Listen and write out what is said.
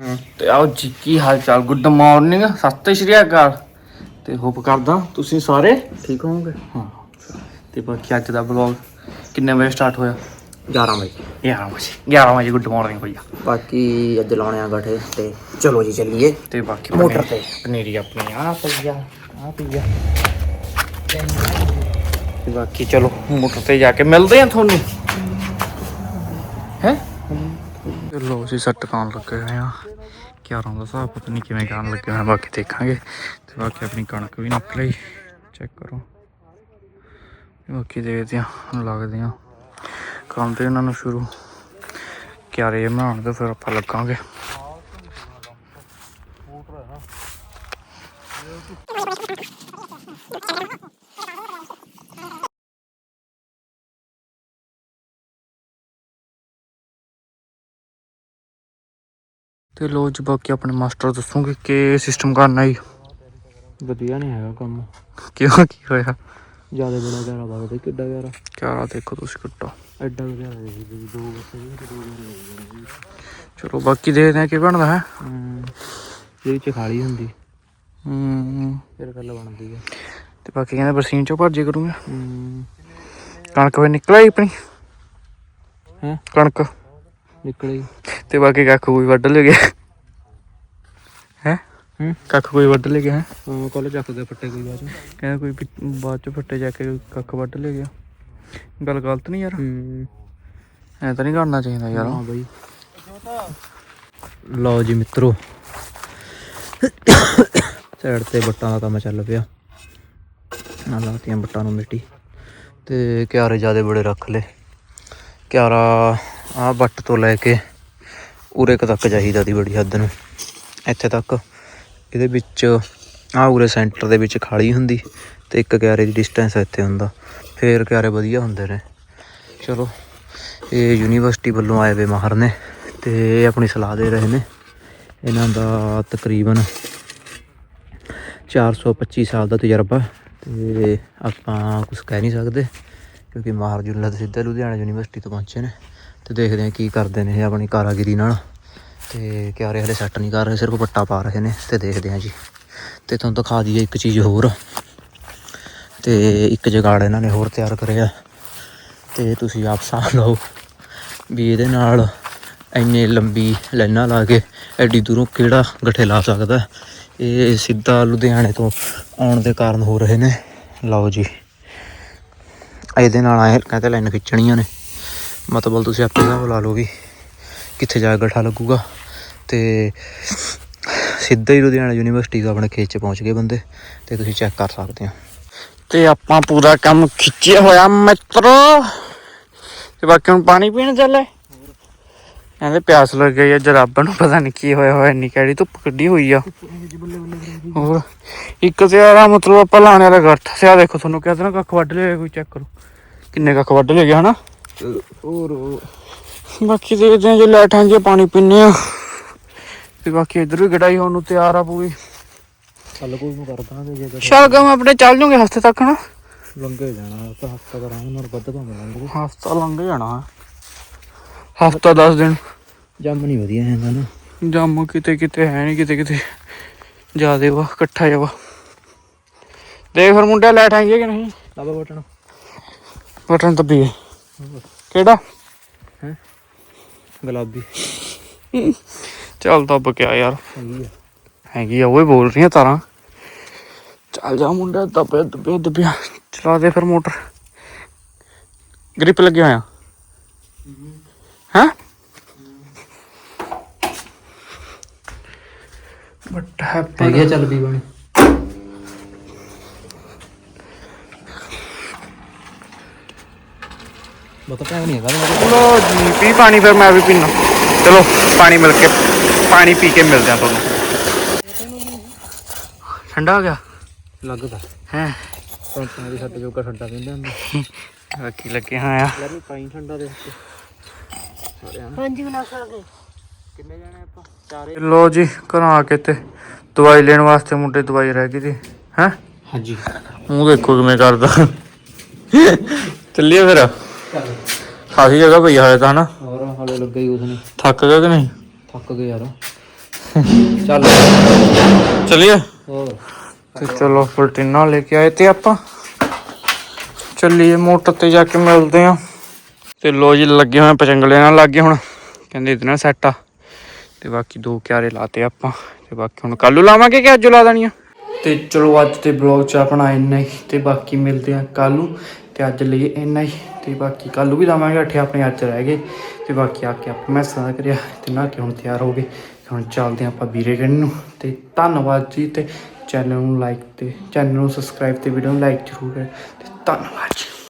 ਆਓ ਜੀ ਕੀ ਹਾਲ ਚਾਲ ਗੁੱਡ ਮਾਰਨਿੰਗ ਸਤਿ ਸ਼੍ਰੀ ਅਕਾਲ। ਤੇ ਹੋਪ ਕਰਦਾ ਤੁਸੀਂ ਸਾਰੇ ਠੀਕ ਹੋਵੋਗੇ? ਹਾਂ। ਤੇ ਬਾਕੀ ਅੱਜ ਦਾ ਵਲੌਗ ਕਿੰਨੇ ਵਜੇ ਸਟਾਰਟ ਹੋਇਆ? 11 ਵਜੇ। 11 ਵਜੇ। 11 ਵਜੇ ਗੁੱਡ ਮਾਰਨਿੰਗ ਭਈਆ। ਬਾਕੀ ਅੱਜ ਲਾਉਣੇ ਆ ਗੱਠੇ ਤੇ ਚਲੋ ਜੀ ਚੱਲੀਏ। ਤੇ ਬਾਕੀ ਮੋਟਰ ਤੇ। ਪਨੀਰੀ ਆਪਣੀ ਆ ਪਈਆ ਆ ਪਈਆ ਤੇ ਬਾਕੀ ਚਲੋ ਮੋਟਰ ਤੇ ਜਾ ਕੇ ਮਿਲਦੇ ਆ ਤੁਹਾਨੂੰ। ਹੈ? ਲੋ ਜੀ, ਸੱਟ ਕਾਣ ਲੱਗੇ ਹੋਏ ਆ। 11 ਦਾ ਹਿਸਾਬ ਪਤਾ ਨਹੀਂ ਕਿਵੇਂ ਕਾਣ ਲੱਗੇ ਹੋਏ ਬਾਕੀ ਦੇਖਾਂਗੇ। ਤੇ ਬਾਕੀ ਆਪਣੀ ਕਣਕ ਵੀ ਨਿਕਲ ਆਈ ਚੈੱਕ ਕਰੋ। ਬਾਕੀ ਦੇਖਦੇ ਆ, ਲੱਗਦੇ ਆ। ਕੰਮ ਤੇ ਇਹਨਾਂ ਨੂੰ ਸ਼ੁਰੂ ਕਿਆਰੇ ਬਣਾਉਣ ਤੇ ਫਿਰ ਆਪਾਂ ਲੱਗਾਂਗੇ। ਤੇ ਲੋ ਜੀ ਬਾਕੀ ਆਪਣੇ ਮਾਸਟਰ ਦੱਸੂਗੇ ਕਿ ਸਿਸਟਮ ਕਰਨਾ ਹੀ ਵਧੀਆ ਨਹੀਂ ਹੈਗਾ ਕੰਮ। ਕਿਉਂ ਕੀ ਹੋਇਆ? ਜ਼ਿਆਦਾ ਬੜਾ ਗਾਰਾ ਵਗਦਾ ਕਿੱਡਾ ਗਾਰਾ ਕਿਆਰਾ ਦੇਖੋ ਤੁਸੀਂ ਕਿੱਟਾ ਐਡਾ ਗਾਰਾ ਦੇ ਜੀ ਦੋ ਬੱਸੇ ਤੇ ਦੋ ਚਲੋ ਬਾਕੀ ਦੇਖਦੇ ਆ ਕੀ ਬਣਦਾ ਹੈ। ਹੂੰ ਜਿਹੜੀ ਚ ਖਾਲੀ ਹੁੰਦੀ। ਹੂੰ। ਫਿਰ ਗੱਲ ਬਣਦੀ ਆ। ਤੇ ਬਾਕੀ ਕਹਿੰਦੇ ਬਰਸੀਨ ਚੋਂ ਭੱਜੇ ਕਰੂੰਗਾ। ਹੂੰ। ਕਣਕ ਵੇ ਨਿਕਲ ਆਈ ਆਪਣੀ? ਹੈਂ? ਕਣਕ। ਨਿਕਲੇ ਤੇ ਬਾਕੀ ਕੱਖ ਕੋਈ ਵੱਢ ਲੈ ਗਿਆ ਹੈ? ਹੂੰ। ਕੱਖ ਕੋਈ ਵੱਢ ਲੈ ਗਿਆ ਹੈ? ਹਾਂ ਕੱਲ ਚੱਕਦੇ ਫੱਟੇ ਕੋਈ ਬਾਅਦ ਚ। ਕਹਿੰਦਾ ਕੋਈ ਬਾਅਦ ਚ ਫੱਟੇ ਜਾ ਕੇ ਕੱਖ ਵੱਢ ਲੈ ਗਿਆ ਗੱਲ ਗਲਤ ਨਹੀਂ ਯਾਰ? ਹੂੰ। ਐ ਤਾਂ ਨਹੀਂ ਕਰਨਾ ਚਾਹੀਦਾ ਯਾਰ। ਹਾਂ ਬਾਈ। ਲਓ ਜੀ ਮਿੱਤਰੋ। ਸਾਈਡ ਤੇ ਬੱਟਾਂ ਦਾ ਕੰਮ ਚੱਲ ਪਿਆ। ਨਾ ਲਾਤੀਆਂ ਬੱਟਾਂ ਨੂੰ ਮਿੱਟੀ। ਤੇ ਕਿਆਰੇ ਜਿਆਦੇ ਬੜੇ ਰੱਖ ਲਏ। ਕਿਆਰਾ ਆ ਬੱਟ ਤੋਂ ਲੈ ਕੇ ਉਰੇ ਕੁ ਤੱਕ ਚਾਹੀਦਾ ਦੀ ਬੜੀ ਹੱਦ ਨੂੰ। ਇੱਥੇ ਤੱਕ ਇਹਦੇ ਵਿੱਚ ਆ ਉਰੇ ਸੈਂਟਰ ਦੇ ਵਿੱਚ ਖਾਲੀ ਹੁੰਦੀ ਤੇ ਇੱਕ ਕਿਆਰੇ ਦੀ ਡਿਸਟੈਂਸ ਇੱਥੇ ਹੁੰਦਾ। ਫੇਰ ਕਿਆਰੇ ਵਧੀਆ ਹੁੰਦੇ ਨੇ। ਚਲੋ, ਇਹ ਯੂਨੀਵਰਸਿਟੀ ਵੱਲੋਂ ਆਏ ਵੇ ਮਾਹਰ ਨੇ ਤੇ ਇਹ ਆਪਣੀ ਸਲਾਹ ਦੇ ਰਹੇ ਨੇ। ਇਹਨਾਂ ਦਾ ਤਕਰੀਬਨ 425 ਸਾਲ ਦਾ ਤਜਰਬਾ ਤੇ ਆਪਾਂ ਕੁਝ ਕਹਿ ਨਹੀਂ ਸਕਦੇ ਕਿਉਂਕਿ ਮਾਹਰ ਜੁਲਾ ਸਿੱਧਾ ਲੁਧਿਆਣਾ ਯੂਨੀਵਰਸਿਟੀ ਤੋਂ ਪਹੁੰਚੇ ਨੇ। ਤੇ ਦੇਖਦੇ ਹਾਂ ਕੀ ਕਰਦੇ ਨੇ ਇਹ ਆਪਣੀ ਕਾਰਾਗਿਰੀ ਨਾਲ। ਤੇ ਕਿਆਰੇ ਹਲੇ ਸੈੱਟ ਨਹੀਂ ਕਰ ਰਹੇ, ਸਿਰਫ ਪੱਟਾ ਪਾ ਰਹੇ ਨੇ ਤੇ ਦੇਖਦੇ ਹਾਂ ਜੀ। ਤੇ ਤੁਹਾਨੂੰ ਦਿਖਾ ਦਈਏ ਇੱਕ ਚੀਜ਼ ਹੋਰ। ਤੇ ਇੱਕ ਜਗਾੜ ਇਹਨਾਂ ਨੇ ਹੋਰ ਤਿਆਰ ਕਰਿਆ ਤੇ ਤੁਸੀਂ ਆਪ ਸਾਹ ਲਓ ਵੀ ਇਹਦੇ ਨਾਲ ਇੰਨੇ ਲੰਬੀ ਲਾਈਨਾਂ ਲਾ ਕੇ ਐਡੀ ਦੂਰੋਂ ਕਿਹੜਾ ਗੱਠੇ ਲਾ ਸਕਦਾ। ਇਹ ਸਿੱਧਾ ਲੁਧਿਆਣੇ ਤੋਂ ਆਉਣ ਦੇ ਕਾਰਨ ਹੋ ਰਹੇ ਨੇ। ਲਓ ਜੀ। ਇਹਦੇ ਨਾਲ ਆਏ ਕਹਿੰਦੇ ਲਾਈਨ ਖਿੱਚਣੀਆਂ ਨੇ। ਮਤਲਬ ਤੁਸੀਂ ਆਪੇ ਹਿਸਾਬ ਲਾ ਲਓ ਵੀ ਕਿੱਥੇ ਜਾ ਕੇ ਗੱਠਾ ਲੱਗੂਗਾ। ਤੇ ਸਿੱਧਾ ਹੀ ਲੁਧਿਆਣਾ ਯੂਨੀਵਰਸਿਟੀ ਤੋਂ ਆਪਣੇ ਖੇਤ 'ਚ ਪਹੁੰਚ ਗਏ ਬੰਦੇ, ਤੇ ਤੁਸੀਂ ਚੈੱਕ ਕਰ ਸਕਦੇ ਹੋ। ਤੇ ਆਪਾਂ ਪੂਰਾ ਕੰਮ ਖਿੱਚਿਆ ਹੋਇਆ ਮਿੱਤਰੋ। ਤੇ ਬਾਕੀ ਹੁਣ ਪਾਣੀ ਪੀਣ ਚੱਲੇ। ਕਹਿੰਦੇ ਪਿਆਸ ਲੱਗ ਗਈ ਆ ਜਰਾਬਾਂ ਨੂੰ ਪਤਾ ਨਹੀਂ ਕੀ ਹੋਇਆ ਹੋਇਆ, ਇੰਨੀ ਕਿਹੜੀ ਧੁੱਪ ਕੱਢੀ ਹੋਈ ਆ। ਹੋਰ, ਇੱਕ ਤੇ ਆਰਾ ਮਤਲਬ ਆਪਾਂ ਲਾਣੇ ਵਾਲਾ ਗੱਠ। ਸਿਆ ਦੇਖੋ, ਤੁਹਾਨੂੰ ਕਹਿੰਦੇ ਨਾ ਕੱਖ ਵੱਢ ਲਿਆ ਕੋਈ ਚੈੱਕ ਕਰੋ। ਕਿੰਨੇ ਕੱਖ ਵੱਢ ਲਏ ਗਿਆ ਹਨਾ? ਹੋਰ। ਬਾਕੀ ਦੇਖਦੇ ਆ ਜੇ ਲਾਈਟਾਂ ਜੇ ਪਾਣੀ ਪੀਨੇ ਆ ਤੇ ਬਾਕੀ ਇਧਰ ਵੀ ਗੜਾਈ ਹੋਣ ਨੂੰ ਤਿਆਰ ਆ ਪੂਰੀ। ਕੱਲ ਕੋਈ ਨੂੰ ਕਰ ਦਾਂਗੇ ਜੇ ਸ਼ਲਗਮ ਆਪਣੇ ਚੱਲ ਜੂਗੇ ਹਫ਼ਤੇ ਤੱਕ ਨਾ? ਲੰਘੇ ਜਾਣਾ ਤਾਂ ਹਫਤਾ ਕਰਾਂਗੇ ਨਾਲ ਵੱਧ ਭਾਵੇਂ ਲੰਘ ਹਫਤਾ ਲੰਘ ਜਾਣਾ। ਹਫਤਾ 10 ਦਿਨ। ਜੰਮ ਨਹੀਂ ਵਧੀਆ ਹੈਗਾ ਨਾ। ਜੰਮ ਕਿਤੇ ਕਿਤੇ ਹੈ ਨਹੀਂ ਕਿਤੇ ਕਿਤੇ ਜਿਆਦੇ ਵਾ ਇਕੱਠਾ ਜਾਵਾ ਦੇਖ ਫਿਰ ਮੁੰਡਿਆ ਲੈਟ ਆਈ ਹੈ ਕਿ ਨਹੀਂ? ਲਾਵਾ ਬਟਨ। ਬਟਨ ਦੱਬੀਏ। ਕਿਹੜਾ? ਗੁਲਾਬੀ। ਚੱਲ ਦੱਬ ਕੇ ਆ ਯਾਰ। ਹੈਗੀ ਆ। ਹੈਗੀ ਆ ਉਹ ਬੋਲ ਰਹੀਆਂ ਤਾਰਾਂ। ਚੱਲ ਜਾ ਮੁੰਡਾ ਦੱਬਿਆ ਦੱਬਿਆ ਦੱਬਿਆ ਚਲਾ ਦੇ ਫਿਰ ਮੋਟਰ। ਗ੍ਰਿਪ ਲੱਗਿਆ ਹੋਇਆ ਹਾਂ? ਬਟ ਹੈਪਨ ਹੈਗੀ ਆ ਚੱਲ ਵੀ ਬਣੀ ਬਤਾ ਟਾਈਮ ਨਹੀਂ ਹੈਗਾ ਲੋ ਜੀ ਪੀ ਪਾਣੀ ਫਿਰ ਮੈਂ ਵੀ ਪੀਣਾ ਚਲੋ ਪਾਣੀ ਮਿਲ ਕੇ ਪਾਣੀ ਪੀ ਕੇ ਮਿਲਦੇ ਆ ਤੁਹਾਨੂੰ। ਠੰਡਾ ਹੋ ਗਿਆ? ਲੱਗਦਾ। ਹੈ? ਪੰਚਾਂ ਦੀ ਛੱਡ ਜੋਗਾ ਠੰਡਾ ਕਹਿੰਦੇ ਹੁੰਦੇ। ਬਾਕੀ ਲੱਗੇ ਹਾਂ ਆ। ਯਾਰ ਪਾਈ ਠੰਡਾ ਦੇ ਉੱਤੇ ਸਾਰਿਆਂ ਨੂੰ ਕਿੰਨੇ ਜਾਣੇ ਆਪਾਂ? ਚਾਰੇ। ਲੋ ਜੀ ਘਰੋਂ ਆ ਕੇ ਤੇ ਦਵਾਈ ਲੈਣ ਵਾਸਤੇ ਮੁੰਡੇ ਦਵਾਈ ਰਹਿ ਗਈ ਸੀ ਹੈ? ਹਾਂਜੀ। ਮੂੰਹ ਦੇਖੋ ਕਿਵੇਂ ਕਰਦਾ। ਚੱਲੀਏ ਫਿਰ। ਚੱਲ। ਖਾਸੀ ਜਗ੍ਹਾ ਪਈ ਹਾਲੇ ਤਾਂ ਹਨਾ? ਹੋਰ ਹਾਲੇ ਲੱਗਾ ਹੀ ਉਸਨੇ ਥੱਕ ਗਿਆ ਕਿ ਨਹੀਂ? ਥੱਕ ਗਏ ਯਾਰ। ਚੱਲ। ਚਲਿਏ? ਹੋਰ। ਤੇ ਚਲੋ ਪਲਟੀਨਾ ਲੈ ਕੇ ਆਏ ਤੇ ਆਪਾਂ। ਚੱਲੀਏ ਮੋਟਰ ਤੇ ਜਾ ਕੇ ਮਿਲਦੇ ਆ। ਤੇ ਲੋ ਜੀ ਲੱਗੇ ਹੋਏ ਪਚੰਗਲੇ ਨਾਲ ਲੱਗੇ ਹੁਣ। ਕਹਿੰਦੇ ਇਤਨਾ ਸੈੱਟ ਆ। ਤੇ ਬਾਕੀ ਦੋ ਕਿਆਰੇ ਲਾਤੇ ਆਪਾਂ। ਤੇ ਬਾਕੀ ਹੁਣ ਕੱਲੂ ਲਾਵਾਂਗੇ ਕਿ ਅੱਜ ਲਾ ਦੇਣੀਆਂ? ਤੇ ਚਲੋ ਅੱਜ ਦੇ ਬਲੌਗ ਚ ਆਪਣਾ ਇੰਨਾ ਹੀ। ਤੇ ਬਾਕੀ ਮਿਲਦੇ ਆ ਕੱਲੂ ਤੇ ਅੱਜ ਲਈ ਇੰਨਾ ਹੀ। ਤੇ ਬਾਕੀ ਕੱਲੂ ਵੀ ਲਾਵਾਂਗੇ, ਅੱਠੇ ਆਪਣੇ ਅੱਜ ਰਹਿ ਗਏ ਤੇ ਬਾਕੀ ਆ ਕੇ ਆਪਾਂ ਮੈਂ ਸਾਰਾ ਕਰਿਆ ਤੇ ਨਾ ਕੇ ਹੁਣ ਤਿਆਰ ਹੋ ਗਏ। ਹੁਣ ਚੱਲਦੇ ਆਪਾਂ ਵੀਰੇ ਗਣ ਨੂੰ ਤੇ ਧੰਨਵਾਦ ਜੀ ਤੇ ਚੈਨਲ ਨੂੰ ਲਾਈਕ ਤੇ ਚੈਨਲ ਨੂੰ ਸਬਸਕ੍ਰਾਈਬ ਤੇ ਵੀਡੀਓ ਨੂੰ ਲਾਈਕ ਜ਼ਰੂਰ ਕਰਿਓ ਤੇ ਧੰਨਵਾਦ ਜੀ।